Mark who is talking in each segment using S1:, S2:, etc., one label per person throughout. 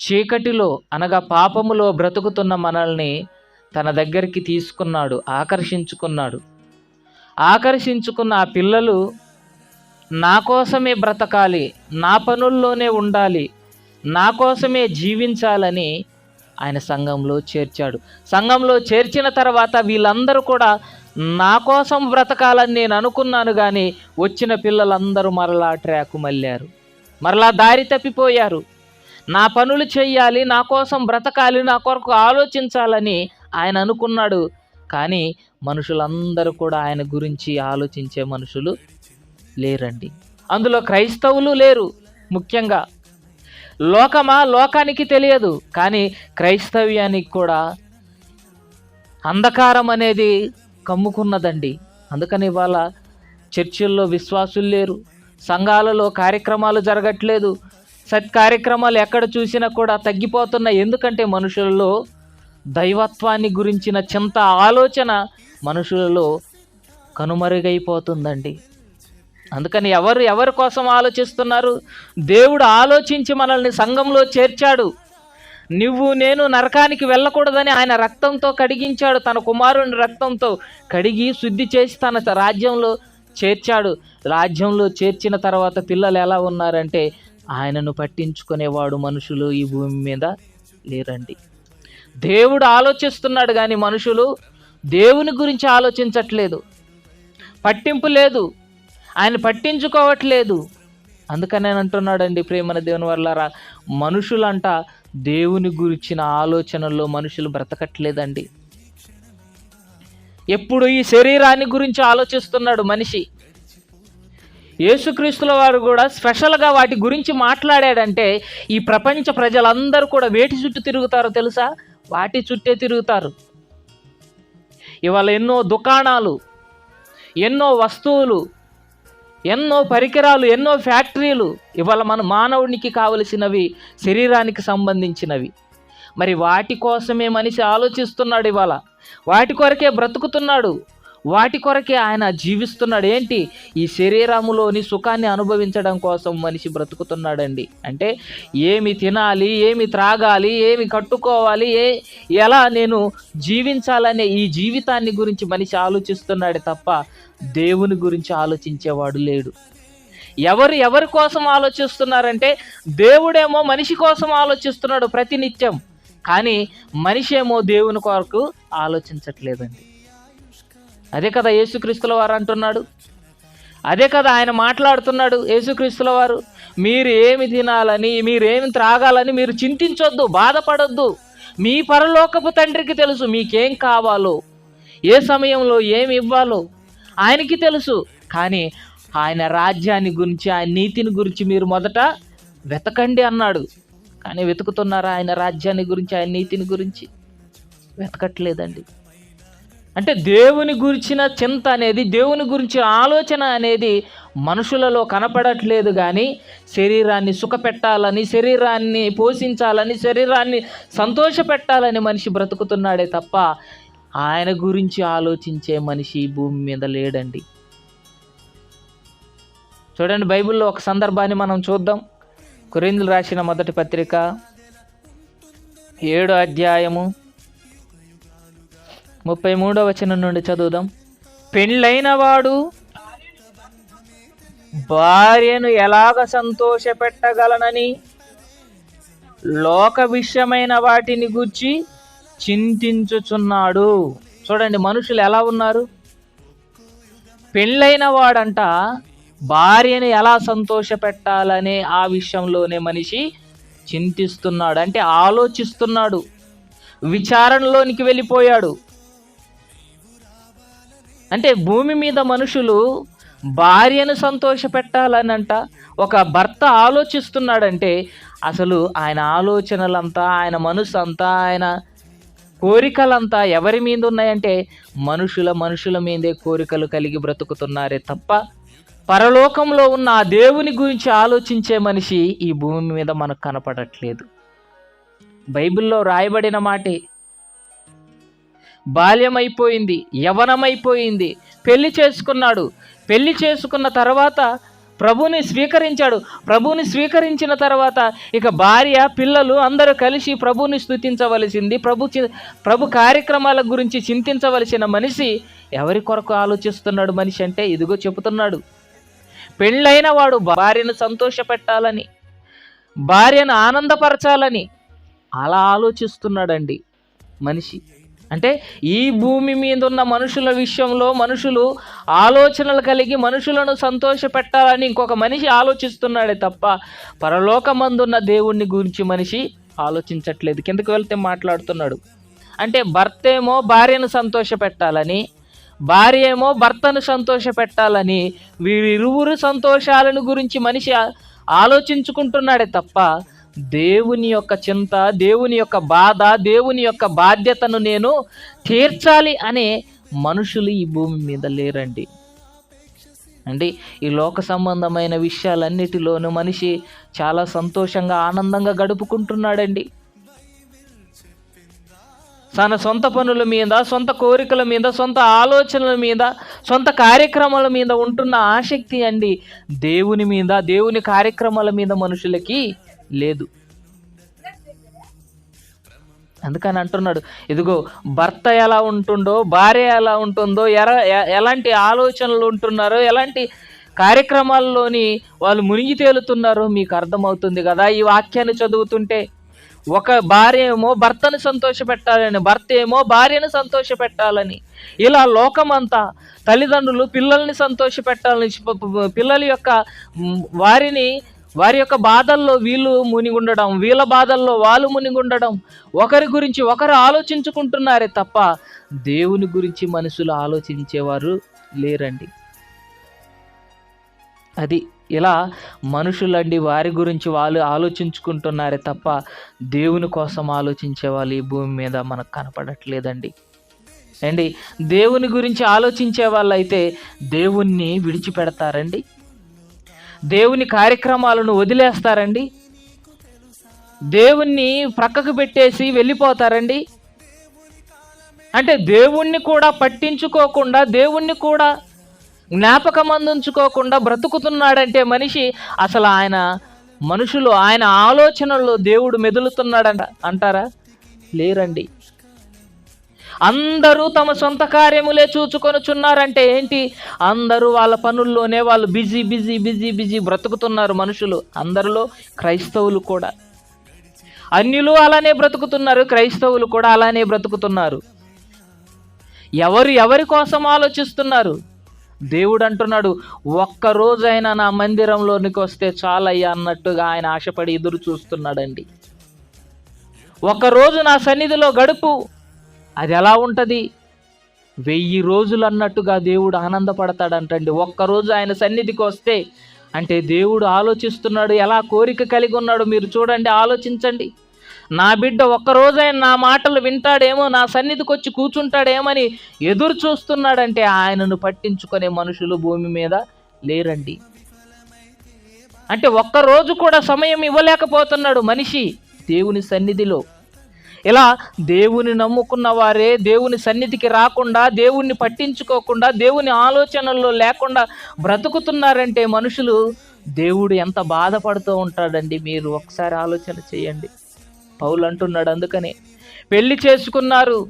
S1: చీకటిలో అనగా పాపములో బ్రతుకుతున్న మనల్ని తన దగ్గరికి తీసుకున్నాడు ఆకర్షించుకున్నాడు. ఆకర్షించుకున్న ఆ పిల్లలు నా కోసమే బ్రతకాలి నా పనుల్లోనే ఉండాలి నా కోసమే జీవించాలని ఆయన సంఘంలో చేర్చాడు. సంఘంలో చేర్చిన తర్వాత వీళ్ళందరూ కూడా నా కోసం బ్రతకాలని నేను అనుకున్నాను కానీ వచ్చిన పిల్లలందరూ మరలా ట్రాకు మళ్ళారు. మరలా దారి తప్పిపోయారు. నా పనులు చేయాలి నా కోసం బ్రతకాలి నా కొరకు ఆలోచించాలని ఆయన అనుకున్నాడు. కానీ మనుషులందరూ కూడా ఆయన గురించి ఆలోచించే మనుషులు లేరండి. అందులో క్రైస్తవులు లేరు ముఖ్యంగా. లోకమా? లోకానికి తెలియదు. కానీ క్రైస్తవ్యానికి కూడా అంధకారం అనేది కమ్ముకున్నదండి. అందుకని ఇవాళ చర్చిల్లో విశ్వాసులు లేరు. సంఘాలలో కార్యక్రమాలు జరగట్లేదు. సత్ కార్యక్రమాలు ఎక్కడ చూసినా కూడా తగ్గిపోతున్నాయి. ఎందుకంటే మనుషులలో దైవత్వాన్ని గురించిన చింత ఆలోచన మనుషులలో కనుమరుగైపోతుందండి. అందుకని ఎవరు ఎవరి కోసం ఆలోచిస్తున్నారు? దేవుడు ఆలోచించి మనల్ని సంఘంలో చేర్చాడు. నువ్వు నేను నరకానికి వెళ్ళకూడదని ఆయన రక్తంతో కడిగించాడు. తన కుమారుని రక్తంతో కడిగి శుద్ధి చేసి తన రాజ్యంలో చేర్చాడు. రాజ్యంలో చేర్చిన తర్వాత పిల్లలు ఎలా ఉన్నారంటే ఆయనను పట్టించుకునేవాడు మనుషులు ఈ భూమి మీద లేరండి. దేవుడు ఆలోచిస్తున్నాడు కానీ మనుషులు దేవుని గురించి ఆలోచించట్లేదు. పట్టింపు లేదు. ఆయన పట్టించుకోవట్లేదు. అందుకని నేను అంటున్నాడండి ప్రేమన దేవుని వల్ల మనుషులంట దేవుని గురించిన ఆలోచనల్లో మనుషులు బ్రతకట్లేదండి. ఎప్పుడు ఈ శరీరాన్ని గురించి ఆలోచిస్తున్నాడు మనిషి. యేసుక్రీస్తుల వారు కూడా స్పెషల్గా వాటి గురించి మాట్లాడాడంటే ఈ ప్రపంచ ప్రజలందరూ కూడా వేటి చుట్టూ తిరుగుతారో తెలుసా? వాటి చుట్టే తిరుగుతారు. ఇవాళ ఎన్నో దుకాణాలు ఎన్నో వస్తువులు ఎన్నో పరికరాలు ఎన్నో ఫ్యాక్టరీలు ఇవాళ మన మానవునికి కావలసినవి శరీరానికి సంబంధించినవి. మరి వాటి కోసమే మనిషి ఆలోచిస్తున్నాడు ఇవాళ. వాటి కొరకే బ్రతుకుతున్నాడు. వాటి కొరకే ఆయన జీవిస్తున్నాడు ఏంటి ఈ శరీరములోని సుఖాన్ని అనుభవించడం కోసం మనిషి బ్రతుకుతున్నాడండి. అంటే ఏమి తినాలి ఏమి త్రాగాలి ఏమి కట్టుకోవాలి ఏ ఎలా నేను జీవించాలనే ఈ జీవితాన్ని గురించి మనిషి ఆలోచిస్తున్నాడు తప్ప దేవుని గురించి ఆలోచించేవాడు లేడు. ఎవరు ఎవరి కోసం ఆలోచిస్తున్నారంటే దేవుడేమో మనిషి కోసం ఆలోచిస్తున్నాడు ప్రతినిత్యం. కానీ మనిషి ఏమో దేవుని కొరకు ఆలోచించట్లేదండి. అదే కదా యేసుక్రీస్తుల వారు అంటున్నాడు. అదే కదా ఆయన మాట్లాడుతున్నాడు యేసుక్రీస్తుల వారు. మీరు ఏమి తినాలని మీరేమి త్రాగాలని మీరు చింతించొద్దు బాధపడొద్దు. మీ పరలోకపు తండ్రికి తెలుసు మీకేం కావాలో ఏ సమయంలో ఏమి ఇవ్వాలో ఆయనకి తెలుసు. కానీ ఆయన రాజ్యాన్ని గురించి ఆయన నీతిని గురించి మీరు మొదట వెతకండి అన్నాడు. కానీ వెతుకుతున్నారా ఆయన రాజ్యాన్ని గురించి ఆయన నీతిని గురించి? వెతకట్లేదండి. అంటే దేవుని గురించిన చింత అనేది దేవుని గురించిన ఆలోచన అనేది మనుషులలో కనపడట్లేదు కానీ శరీరాన్ని సుఖపెట్టాలని శరీరాన్ని పోషించాలని శరీరాన్ని సంతోషపెట్టాలని మనిషి బ్రతుకుతున్నాడే తప్ప ఆయన గురించి ఆలోచించే మనిషి భూమి మీద లేడండి. చూడండి బైబిల్లో ఒక సందర్భాన్ని మనం చూద్దాం. కురిందులు రాసిన మొదటి పత్రిక ఏడో అధ్యాయము ముప్పై మూడో వచనం నుండి చదువుదాం. పెళ్ళైన వాడు భార్యను ఎలాగ సంతోషపెట్టగలనని లోక విషయమైన వాటిని గుర్చి చింతించుచున్నాడు. చూడండి మనుషులు ఎలా ఉన్నారు? పెళ్ళైన వాడంట భార్యను ఎలా సంతోషపెట్టాలనే ఆ విషయంలోనే మనిషి చింతిస్తున్నాడు. అంటే ఆలోచిస్తున్నాడు. విచారణలోనికి వెళ్ళిపోయాడు. అంటే భూమి మీద మనుషులు భార్యను సంతోషపెట్టాలనంట. ఒక భర్త ఆలోచిస్తున్నాడంటే అసలు ఆయన ఆలోచనలంతా ఆయన మనసు అంతా ఆయన కోరికలంతా ఎవరి మీద ఉన్నాయంటే మనుషుల మనుషుల మీదే కోరికలు కలిగి బ్రతుకుతున్నారే తప్ప పరలోకంలో ఉన్న ఆ దేవుని గురించి ఆలోచించే మనిషి ఈ భూమి మీద మనకు కనపడట్లేదు. బైబిల్లో రాయబడిన మాటే బాల్యమైపోయింది యవనమైపోయింది పెళ్ళి చేసుకున్నాడు. పెళ్ళి చేసుకున్న తర్వాత ప్రభుని స్వీకరించాడు. ప్రభుని స్వీకరించిన తర్వాత ఇక భార్య పిల్లలు అందరూ కలిసి ప్రభుని స్థుతించవలసింది ప్రభు ప్రభు కార్యక్రమాల గురించి చింతించవలసిన మనిషి ఎవరి కొరకు ఆలోచిస్తున్నాడు మనిషి అంటే ఇదిగో చెబుతున్నాడు. పెళ్ళైన వాడు భార్యను సంతోషపెట్టాలని భార్యను ఆనందపరచాలని అలా ఆలోచిస్తున్నాడండి మనిషి. అంటే ఈ భూమి మీద ఉన్న మనుషుల విషయంలో మనుషులు ఆలోచనలు కలిగి మనుషులను సంతోషపెట్టాలని ఇంకొక మనిషి ఆలోచిస్తున్నాడే తప్ప పరలోకమందున్న దేవుణ్ణి గురించి మనిషి ఆలోచించట్లేదు. కిందకి వెళ్తే మాట్లాడుతున్నాడు. అంటే భర్త ఏమో భార్యను సంతోషపెట్టాలని భార్య ఏమో భర్తను సంతోషపెట్టాలని వీరిరువురు సంతోషాలను గురించి మనిషి ఆలోచించుకుంటున్నాడే తప్ప దేవుని యొక్క చింత దేవుని యొక్క బాధ దేవుని యొక్క బాధ్యతను నేను తీర్చాలి అనే మనుషులు ఈ భూమి మీద లేరండి. అండి ఈ లోక సంబంధమైన విషయాలన్నిటిలోనూ మనిషి చాలా సంతోషంగా ఆనందంగా గడుపుకుంటున్నాడండి. తన సొంత పనుల మీద సొంత కోరికల మీద సొంత ఆలోచనల మీద సొంత కార్యక్రమాల మీద ఉంటున్న ఆసక్తి అండి దేవుని మీద దేవుని కార్యక్రమాల మీద మనుషులకి లేదు. అందుకని అంటున్నాడు ఇదిగో భర్త ఎలా ఉంటుండో భార్య ఎలా ఉంటుందో ఎర ఎలాంటి ఆలోచనలు ఉంటున్నారో ఎలాంటి కార్యక్రమాల్లోని వాళ్ళు మునిగి తేలుతున్నారో మీకు అర్థమవుతుంది కదా ఈ వాక్యాన్ని చదువుతుంటే. ఒక భార్య ఏమో భర్తను సంతోషపెట్టాలని భర్త ఏమో భార్యను సంతోషపెట్టాలని. ఇలా లోకమంతా తల్లిదండ్రులు పిల్లల్ని సంతోషపెట్టాలని పిల్లల యొక్క వారిని వారి యొక్క బాధల్లో వీళ్ళు మునిగుండడం వీళ్ళ బాధల్లో వాళ్ళు మునిగుండడం. ఒకరి గురించి ఒకరు ఆలోచించుకుంటున్నారే తప్ప దేవుని గురించి మనుషులు ఆలోచించేవారు లేరండి. అది ఇలా మనుషులండి వారి గురించి వాళ్ళు ఆలోచించుకుంటున్నారే తప్ప దేవుని కోసం ఆలోచించే వాళ్ళు ఈ భూమి మీద మనకు కనపడట్లేదండి. అండి దేవుని గురించి ఆలోచించే వాళ్ళైతే దేవుణ్ణి విడిచిపెడతారండి. దేవుని కార్యక్రమాలను వదిలేస్తారండి. దేవుణ్ణి ప్రక్కకు పెట్టేసి వెళ్ళిపోతారండి. అంటే దేవుణ్ణి కూడా పట్టించుకోకుండా దేవుణ్ణి కూడా జ్ఞాపకం అందించుకోకుండా బ్రతుకుతున్నాడంటే మనిషి అసలు ఆయన మనుషులు ఆయన ఆలోచనల్లో దేవుడు మెదులుతున్నాడంట. అంటారా? లేరండి. అందరూ తమ సొంత కార్యములే చూచుకొనుచున్నారంటే ఏంటి? అందరూ వాళ్ళ పనుల్లోనే వాళ్ళు బిజీ బిజీ బిజీ బిజీ బ్రతుకుతున్నారు మనుషులు. అందరిలో క్రైస్తవులు కూడా. అన్యులు అలానే బ్రతుకుతున్నారు క్రైస్తవులు కూడా అలానే బ్రతుకుతున్నారు. ఎవరు ఎవరి కోసం ఆలోచిస్తున్నారు? దేవుడు అంటున్నాడు ఒక్క రోజైనా నా మందిరంలోనికి వస్తే చాలయ్యా అన్నట్టుగా ఆయన ఆశపడి ఎదురు చూస్తున్నాడండి. ఒకరోజు నా సన్నిధిలో గడుపు అది ఎలా ఉంటుంది? వెయ్యి రోజులు అన్నట్టుగా దేవుడు ఆనందపడతాడంటండి. ఒక్కరోజు ఆయన సన్నిధికి వస్తే అంటే దేవుడు ఆలోచిస్తున్నాడు ఎలా కోరిక కలిగి ఉన్నాడు మీరు చూడండి ఆలోచించండి. నా బిడ్డ ఒక్కరోజైనా నా మాటలు వింటాడేమో నా సన్నిధికి వచ్చి కూర్చుంటాడేమని ఎదురు చూస్తున్నాడంటే ఆయనను పట్టించుకునే మనుషులు భూమి మీద లేరండి. అంటే ఒక్కరోజు కూడా సమయం ఇవ్వలేకపోతున్నాడు మనిషి దేవుని సన్నిధిలో. ఇలా దేవుని నమ్ముకున్న వారే దేవుని సన్నిధికి రాకుండా దేవుణ్ణి పట్టించుకోకుండా దేవుని ఆలోచనల్లో లేకుండా బ్రతుకుతున్నారంటే మనుషులు దేవుడు ఎంత బాధపడుతూ ఉంటాడండి? మీరు ఒకసారి ఆలోచన చేయండి. పౌలు అంటున్నాడు అందుకని. పెళ్ళి చేసుకున్నారు.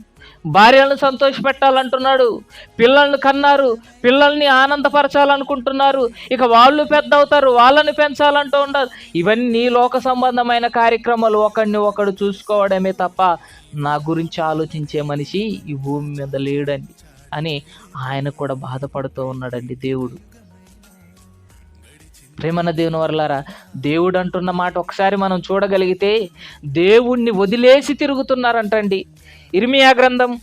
S1: భార్యలను సంతోషపెట్టాలంటున్నాడు. పిల్లల్ని కన్నారు. పిల్లల్ని ఆనందపరచాలనుకుంటున్నారు. ఇక వాళ్ళు పెద్ద అవుతారు వాళ్ళని పెంచాలంటూ ఉండదు ఇవన్నీ లోక సంబంధమైన కార్యక్రమాలు ఒకడిని ఒకడు చూసుకోవడమే తప్ప నా గురించి ఆలోచించే మనిషి ఈ భూమి మీద లేడండి అని ఆయన కూడా బాధపడుతూ ఉన్నాడండి దేవుడు. ప్రేమన దేవుని వర్లారా దేవుడు అంటున్న మాట ఒకసారి మనం చూడగలిగితే దేవుణ్ణి వదిలేసి తిరుగుతున్నారంటండి. ఇర్మియా గ్రంథం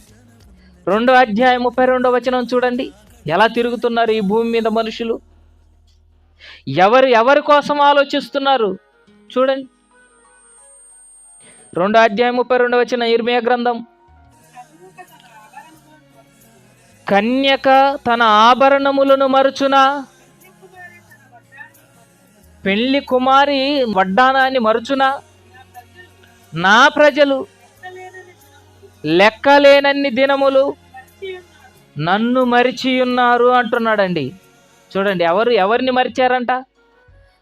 S1: రెండో అధ్యాయం ముప్పై రెండో వచనం చూడండి. ఎలా తిరుగుతున్నారు ఈ భూమి మీద మనుషులు? ఎవరు ఎవరి కోసం ఆలోచిస్తున్నారు? చూడండి. రెండో అధ్యాయం ముప్పై రెండో వచ్చిన ఇర్మియా గ్రంథం. కన్యక తన ఆభరణములను మరుచునా? పెళ్ళి కుమారి వడ్డానాన్ని మరుచునా? నా ప్రజలు లెక్కలేనన్ని దినములు నన్ను మరిచి ఉన్నారు అంటున్నాడండి. చూడండి ఎవరు ఎవరిని మరిచారంట?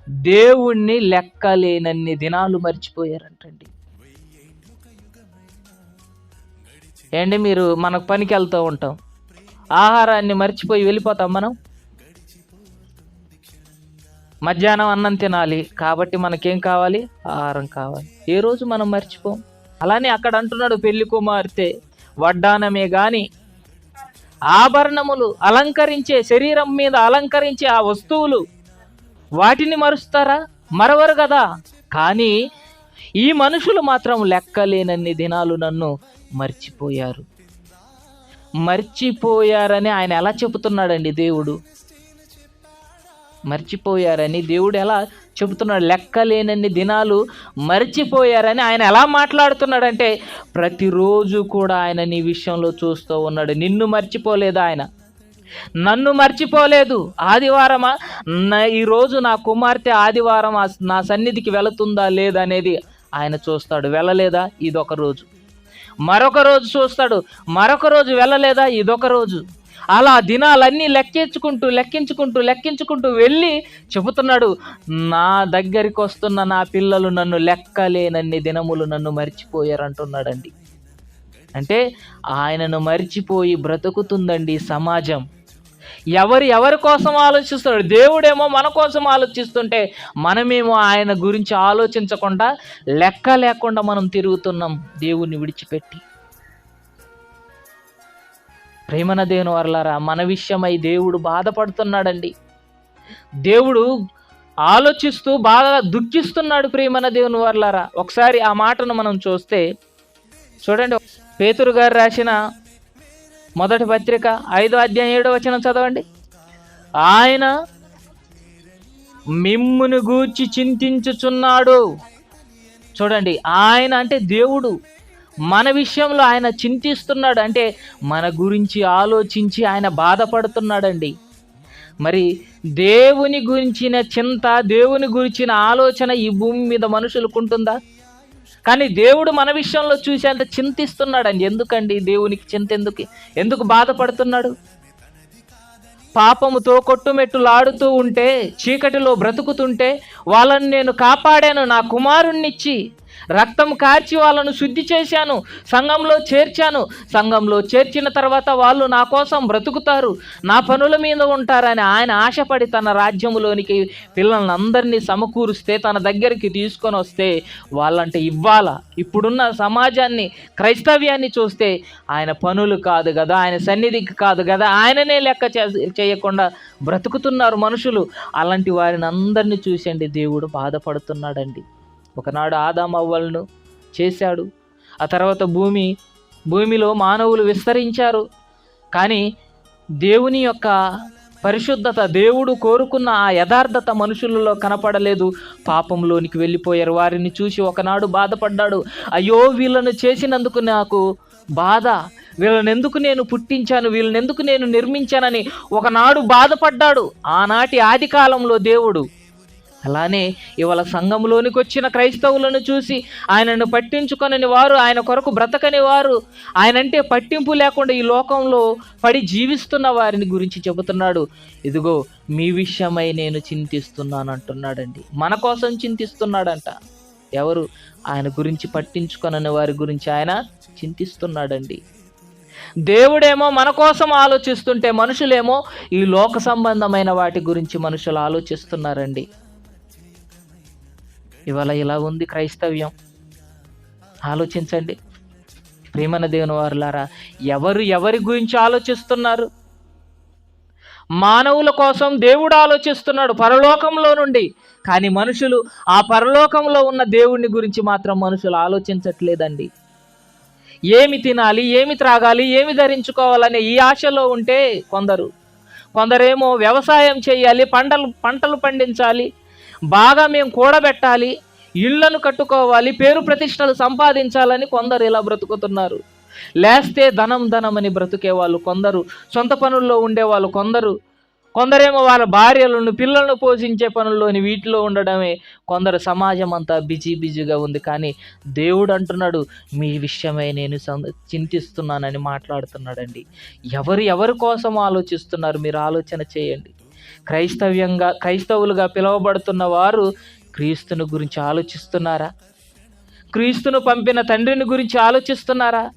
S1: దేవుణ్ణి లెక్కలేనన్ని దినాలు మర్చిపోయారంటండి. ఏంటి మీరు మనకు పనికి వెళ్తూ ఉంటాం? ఆహారాన్ని మర్చిపోయి వెళ్ళిపోతాం మనం? మధ్యాహ్నం అన్నం తినాలి కాబట్టి మనకేం కావాలి? ఆహారం కావాలి. ఏ రోజు మనం మర్చిపోం? అలానే అక్కడ అంటున్నాడు పెళ్ళి కుమార్తె వడ్డానమే గాని. ఆభరణములు అలంకరించే శరీరం మీద అలంకరించే ఆ వస్తువులు వాటిని మరుస్తారా? మరవరు కదా కానీ ఈ మనుషులు మాత్రం లెక్కలేనన్ని దినాలు నన్ను మర్చిపోయారు. మర్చిపోయారని ఆయన ఎలా చెబుతున్నాడండి దేవుడు? మర్చిపోయారని దేవుడు ఎలా చెబుతున్నాడు? లెక్కలేనన్ని దినాలు మర్చిపోయారని ఆయన ఎలా మాట్లాడుతున్నాడంటే ప్రతిరోజు కూడా ఆయన నీ విషయంలో చూస్తూ ఉన్నాడు. నిన్ను మర్చిపోలేదు ఆయన. నన్ను మర్చిపోలేదు. ఆదివారమా? నా ఈరోజు నా కుమార్తె ఆదివారం నా సన్నిధికి వెళుతుందా లేదా అనేది ఆయన చూస్తాడు. వెళ్ళలేదా? ఇదొక రోజు. మరొక రోజు చూస్తాడు. మరొక రోజు వెళ్ళలేదా? ఇదొక రోజు. అలా దినాలన్నీ లెక్కించుకుంటూ లెక్కించుకుంటూ లెక్కించుకుంటూ వెళ్ళి చెబుతున్నాడు నా దగ్గరికి వస్తున్న నా పిల్లలు నన్ను లెక్కలేనన్ని దినములు నన్ను మర్చిపోయారు అంటున్నాడండి అంటే ఆయనను మర్చిపోయి బ్రతుకుతుందండి సమాజం. ఎవరు ఎవరి కోసం ఆలోచిస్తున్నాడు? దేవుడేమో మన కోసం ఆలోచిస్తుంటే మనమేమో ఆయన గురించి ఆలోచించకుండా లెక్క లేకుండా మనం తిరుగుతున్నాం దేవుణ్ణి విడిచిపెట్టి. ప్రేమన దేవుని వర్లారా మన విషయమై దేవుడు బాధపడుతున్నాడండి. దేవుడు ఆలోచిస్తూ బాగా దుఃఖిస్తున్నాడు ప్రేమన దేవుని వర్లారా ఒకసారి ఆ మాటను మనం చూస్తే చూడండి పేతురు గారు రాసిన మొదటి పత్రిక ఐదో అధ్యాయం ఏడో వచనం చదవండి. ఆయన మిమ్మును గూర్చి చింతించుచున్నాడు. చూడండి ఆయన అంటే దేవుడు. మన విషయంలో ఆయన చింతిస్తున్నాడు అంటే మన గురించి ఆలోచించి ఆయన బాధపడుతున్నాడండి. మరి దేవుని గురించిన చింత దేవుని గురించిన ఆలోచన ఈ భూమి మీద మనుషులకు ఉంటుందా? కానీ దేవుడు మన విషయంలో చూసేంత చింతిస్తున్నాడండి. ఎందుకండి? దేవునికి చింత ఎందుకు? ఎందుకు బాధపడుతున్నాడు? పాపముతో కొట్టుమెట్టులాడుతూ ఉంటే చీకటిలో బ్రతుకుతుంటే వాళ్ళని నేను కాపాడాను నా కుమారుణ్ణిచ్చి రక్తం కార్చి వాళ్ళను శుద్ధి చేశాను సంఘంలో చేర్చాను. సంఘంలో చేర్చిన తర్వాత వాళ్ళు నా కోసం బ్రతుకుతారు నా పనుల మీద ఉంటారని ఆయన ఆశపడి తన రాజ్యంలోనికి పిల్లల్ని అందరినీ సమకూరుస్తే తన దగ్గరికి తీసుకొని వస్తే వాళ్ళంటే ఇవ్వాలా? ఇప్పుడున్న సమాజాన్ని క్రైస్తవ్యాన్ని చూస్తే ఆయన పనులు కాదు కదా ఆయన సన్నిధికి కాదు కదా ఆయననే లెక్క చే- చేయకుండా బ్రతుకుతున్నారు మనుషులు. అలాంటి వారిని అందరినీ చూసండి దేవుడు బాధపడుతున్నాడండి. ఒకనాడు ఆదామవ్వలను చేశాడు. ఆ తర్వాత భూమి భూమిలో మానవులు విస్తరించారు. కానీ దేవుని యొక్క పరిశుద్ధత దేవుడు కోరుకున్న ఆ యథార్థత మనుషులలో కనపడలేదు. పాపంలోనికి వెళ్ళిపోయారు. వారిని చూసి ఒకనాడు బాధపడ్డాడు. అయ్యో వీళ్ళను చేసినందుకు నాకు బాధ. వీళ్ళని ఎందుకు నేను పుట్టించాను? వీళ్ళని ఎందుకు నేను నిర్మించానని ఒకనాడు బాధపడ్డాడు. ఆనాటి ఆది కాలంలో దేవుడు అలానే ఇవాళ సంఘంలోనికి వచ్చిన క్రైస్తవులను చూసి ఆయనను పట్టించుకొనని వారు ఆయన కొరకు బ్రతకని వారు ఆయనంటే పట్టింపు లేకుండా ఈ లోకంలో పడి జీవిస్తున్న వారిని గురించి చెబుతున్నాడు. ఇదిగో మీ విషయమై నేను చింతిస్తున్నాను అంటున్నాడండి. మన కోసం చింతిస్తున్నాడంట. ఎవరు? ఆయన గురించి పట్టించుకొనని వారి గురించి ఆయన చింతిస్తున్నాడండి. దేవుడేమో మన కోసం ఆలోచిస్తుంటే మనుషులేమో ఈ లోక సంబంధమైన వాటి గురించి మనుషులు ఆలోచిస్తున్నారండి. ఇవాళ ఇలా ఉంది క్రైస్తవ్యం. ఆలోచించండి. ప్రేమన దేవుని వారులారా ఎవరు ఎవరి గురించి ఆలోచిస్తున్నారు? మానవుల కోసం దేవుడు ఆలోచిస్తున్నాడు పరలోకంలో నుండి. కానీ మనుషులు ఆ పరలోకంలో ఉన్న దేవుడిని గురించి మాత్రం మనుషులు ఆలోచించట్లేదండి. ఏమి తినాలి ఏమి త్రాగాలి ఏమి ధరించుకోవాలనే ఈ ఆశలో ఉంటే కొందరు. కొందరేమో వ్యవసాయం చేయాలి పంటలు పంటలు పండించాలి బాగా మేము కూడబెట్టాలి ఇళ్ళను కట్టుకోవాలి పేరు ప్రతిష్టలు సంపాదించాలని కొందరు ఇలా బ్రతుకుతున్నారు. లేస్తే ధనం ధనం అని బ్రతుకే వాళ్ళు కొందరు సొంత పనుల్లో ఉండేవాళ్ళు కొందరు కొందరేమో వాళ్ళ భార్యలను పిల్లలను పోషించే పనుల్లోని వీటిలో ఉండడమే కొందరు సమాజం అంతా బిజీ బిజీగా ఉంది. కానీ దేవుడు అంటున్నాడు మీ విషయమై నేను సం- చింతిస్తున్నానని మాట్లాడుతున్నాడండి. ఎవరు ఎవరి కోసం ఆలోచిస్తున్నారు మీరు ఆలోచన చేయండి. క్రైస్తవ్యంగా క్రైస్తవులుగా పిలువబడుతున్న వారు క్రీస్తుని గురించి ఆలోచిస్తున్నారా? క్రీస్తును పంపిన తండ్రిని గురించి ఆలోచిస్తున్నారా?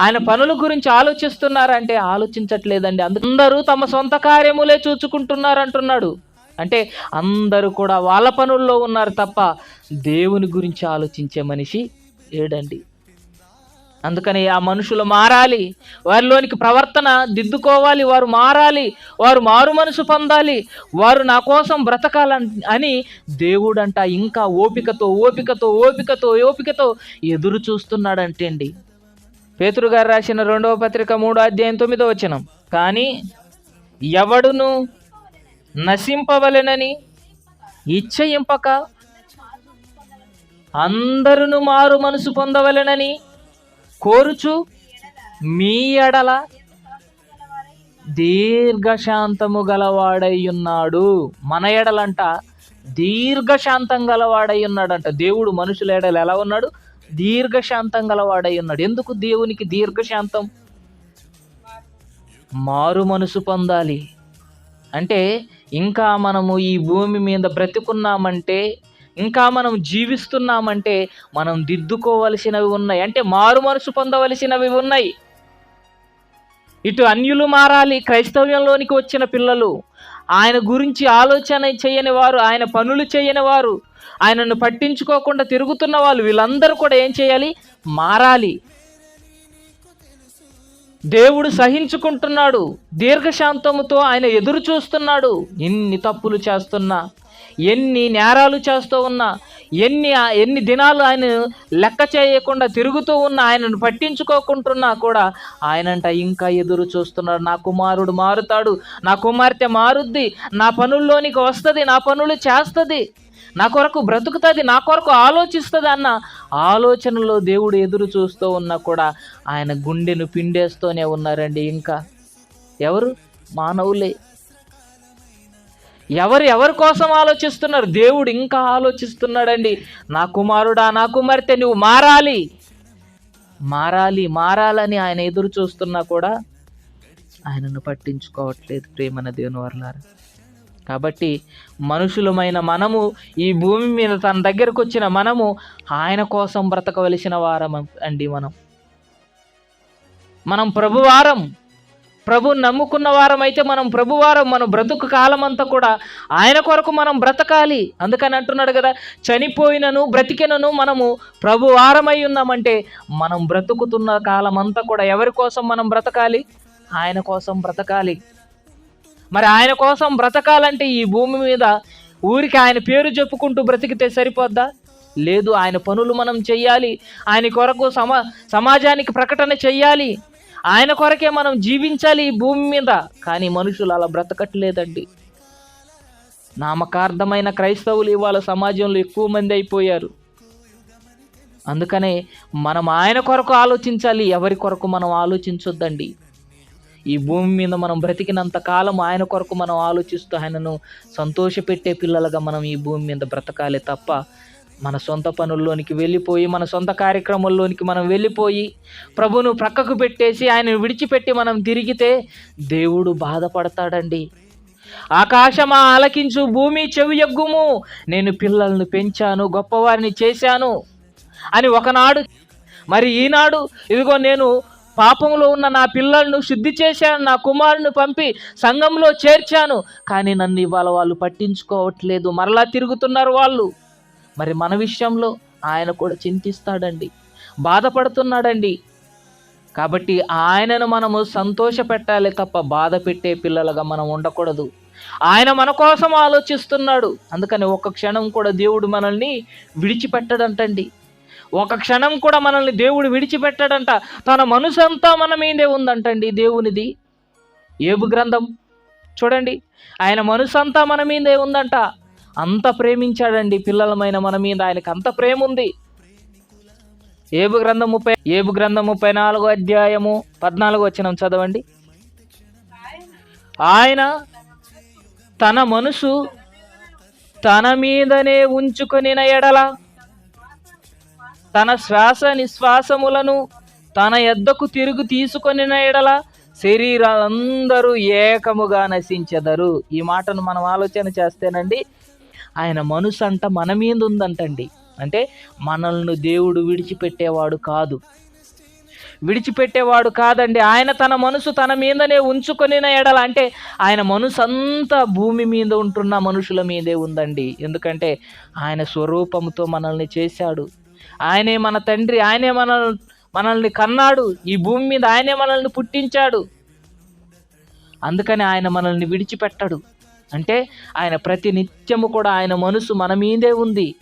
S1: ఆయన పనుల గురించి ఆలోచిస్తున్నారా? అంటే ఆలోచించట్లేదండి. అందరూ తమ సొంత కార్యములే చూచుకుంటున్నారు అంటున్నాడు అంటే అందరూ కూడా వాళ్ళ పనుల్లో ఉన్నారు తప్ప దేవుని గురించి ఆలోచించే మనిషి ఏడండి అందుకని ఆ మనుషులు మారాలి. వారిలోనికి ప్రవర్తన దిద్దుకోవాలి. వారు మారాలి. వారు మారు మనసు పొందాలి. వారు నా కోసం బ్రతకాలని అని దేవుడంట. ఇంకా ఓపికతో ఓపికతో ఓపికతో ఓపికతో ఎదురు చూస్తున్నాడంటే అండి పేతురు గారు రాసిన రెండవ పత్రిక మూడో అధ్యాయం తొమ్మిదో వచనం. కానీ ఎవడును నశింపవలెనని ఇచ్చయింపక అందరును మారు మనసు పొందవలెనని కోరుచు మీ ఎడల దీర్ఘశాంతము గలవాడై ఉన్నాడు మన ఎడలంట దీర్ఘశాంతం గలవాడై ఉన్నాడంట దేవుడు మనుషుల ఎడల ఎలా ఉన్నాడు? దీర్ఘశాంతం గలవాడై ఉన్నాడు ఎందుకు దేవునికి దీర్ఘశాంతం? మారు మనసు పొందాలి. అంటే ఇంకా మనము ఈ భూమి మీద బ్రతికున్నామంటే ఇంకా మనం జీవిస్తున్నామంటే మనం దిద్దుకోవలసినవి ఉన్నాయి. అంటే మారు మనసు పొందవలసినవి ఉన్నాయి. ఇటు అన్యులు మారాలి క్రైస్తవ్యంలోనికి వచ్చిన పిల్లలు. ఆయన గురించి ఆలోచన చేయని వారు ఆయన పనులు చేయని వారు ఆయనను పట్టించుకోకుండా తిరుగుతున్న వాళ్ళు వీళ్ళందరూ కూడా ఏం చేయాలి? మారాలి. దేవుడు సహించుకుంటున్నాడు. దీర్ఘశాంతముతో ఆయన ఎదురు చూస్తున్నాడు ఎన్ని తప్పులు చేస్తున్నా ఎన్ని నేరాలు చేస్తూ ఉన్నా ఎన్ని ఎన్ని దినాలు ఆయన లెక్క చేయకుండా తిరుగుతూ ఉన్న ఆయనను పట్టించుకోకుంటున్నా కూడా ఆయనంట ఇంకా ఎదురు చూస్తున్నాడు. నా కుమారుడు మారుతాడు. నా కుమార్తె మారుద్ది. నా పనుల్లోనికి వస్తుంది. నా పనులు చేస్తుంది. నా కొరకు బ్రతుకుతుంది. నా కొరకు ఆలోచిస్తుంది అన్న ఆలోచనలో దేవుడు ఎదురు చూస్తూ ఉన్నా కూడా ఆయన గుండెను పిండేస్తూనే ఉన్నారండి. ఇంకా ఎవరు? మానవులే. ఎవరు ఎవరి కోసం ఆలోచిస్తున్నారు? దేవుడు ఇంకా ఆలోచిస్తున్నాడండి. నా కుమారుడా నా కుమార్తె నువ్వు మారాలి. మారాలి మారాలని ఆయన ఎదురు చూస్తున్నా కూడా ఆయనను పట్టించుకోవట్లేదు ప్రేమన దేవుని వర్లారా. కాబట్టి మనుషులమైన మనము ఈ భూమి మీద తన దగ్గరకు వచ్చిన మనము ఆయన కోసం బ్రతకవలసిన వారం అండి మనం. మనం ప్రభువారం ప్రభు నమ్ముకున్న వారమైతే మనం ప్రభువారం మన బ్రతుకు కాలం అంతా కూడా ఆయన కొరకు మనం బ్రతకాలి. అందుకని అంటున్నాడు కదా చనిపోయినను బ్రతికినను మనము ప్రభువారమై ఉన్నామంటే మనం బ్రతుకుతున్న కాలం అంతా కూడా ఎవరి కోసం మనం బ్రతకాలి? ఆయన కోసం బ్రతకాలి. మరి ఆయన కోసం బ్రతకాలంటే ఈ భూమి మీద ఊరికి ఆయన పేరు చెప్పుకుంటూ బ్రతికితే సరిపోద్దా? లేదు ఆయన పనులు మనం చెయ్యాలి. ఆయన కొరకు సమా సమాజానికి ప్రకటన చెయ్యాలి. ఆయన కొరకే మనం జీవించాలి ఈ భూమి మీద. కానీ మనుషులు అలా బ్రతకట్లేదండి. నామకార్థమైన క్రైస్తవులు ఇవాళ సమాజంలో ఎక్కువ మంది అయిపోయారు. అందుకనే మనం ఆయన కొరకు ఆలోచించాలి ఎవరి కొరకు మనం ఆలోచించొద్దండి. ఈ భూమి మీద మనం బ్రతికినంత కాలం ఆయన కొరకు మనం ఆలోచిస్తూ ఆయనను సంతోషపెట్టే పిల్లలుగా మనం ఈ భూమి మీద బ్రతకాలి తప్ప మన సొంత పనుల్లోనికి వెళ్ళిపోయి మన సొంత కార్యక్రమాల్లోనికి మనం వెళ్ళిపోయి ప్రభును ప్రక్కకు పెట్టేసి ఆయన విడిచిపెట్టి మనం తిరిగితే దేవుడు బాధపడతాడండి. ఆకాశమా ఆలకించు భూమి చెవి ఎగ్గుము నేను పిల్లలను పెంచాను గొప్పవారిని చేశాను అని ఒకనాడు మరి ఈనాడు ఇదిగో నేను పాపంలో ఉన్న నా పిల్లలను శుద్ధి చేశాను నా కుమారుని పంపి సంఘంలో చేర్చాను కానీ నన్ను ఇవాళ వాళ్ళు పట్టించుకోవట్లేదు. మరలా తిరుగుతున్నారు వాళ్ళు. మరి మన విషయంలో ఆయన కూడా చింతిస్తాడండి. బాధపడుతున్నాడండి. కాబట్టి ఆయనను మనము సంతోష పెట్టాలి తప్ప బాధ పెట్టే పిల్లలుగా మనం ఉండకూడదు. ఆయన మన కోసం ఆలోచిస్తున్నాడు. అందుకని ఒక క్షణం కూడా దేవుడు మనల్ని విడిచిపెట్టడంటండి. ఒక క్షణం కూడా మనల్ని దేవుడు విడిచిపెట్టాడంట. తన మనసంతా మన మీదే ఉందంటండి దేవునిది. ఏబు గ్రంథం చూడండి. ఆయన మనసంతా మన మీదే ఉందంట. అంత ప్రేమించాడండి పిల్లలమైన మన మీద. ఆయనకు అంత ప్రేమ ఉంది ఏబు గ్రంథం ముప్పై ఏబు గ్రంథం ముప్పై నాలుగో అధ్యాయము పద్నాలుగు వచ్చిన చదవండి. ఆయన తన మనసు తన మీదనే ఉంచుకొనిన ఎడల తన శ్వాస నిశ్వాసములను తన ఎద్దకు తిరుగు తీసుకొనిన ఎడల శరీరాలందరూ ఏకముగా నశించెదరు. ఈ మాటను మనం ఆలోచన చేస్తేనండి ఆయన మనసు అంట మన మీద ఉందంటండి అంటే మనల్ని దేవుడు విడిచిపెట్టేవాడు కాదు. విడిచిపెట్టేవాడు కాదండి. ఆయన తన మనసు తన మీదనే ఉంచుకొనిన ఎడల అంటే ఆయన మనసు అంతా భూమి మీద ఉంటున్న మనుషుల మీదే ఉందండి. ఎందుకంటే ఆయన స్వరూపంతో మనల్ని చేశాడు. ఆయనే మన తండ్రి ఆయనే మన మనల్ని కన్నాడు. ఈ భూమి మీద ఆయనే మనల్ని పుట్టించాడు. అందుకని ఆయన మనల్ని విడిచిపెట్టడు. అంటే ఆయన ప్రతి నిత్యము కూడా ఆయన మనసు మన మీదే ఉంది.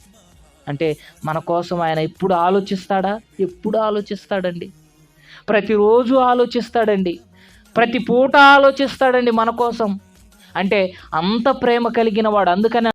S1: అంటే మన కోసం ఆయన ఎప్పుడు ఆలోచిస్తాడా? ఎప్పుడు ఆలోచిస్తాడండి? ప్రతిరోజు ఆలోచిస్తాడండి. ప్రతి పూట ఆలోచిస్తాడండి మన కోసం. అంటే అంత ప్రేమ కలిగిన వాడు. అందుకని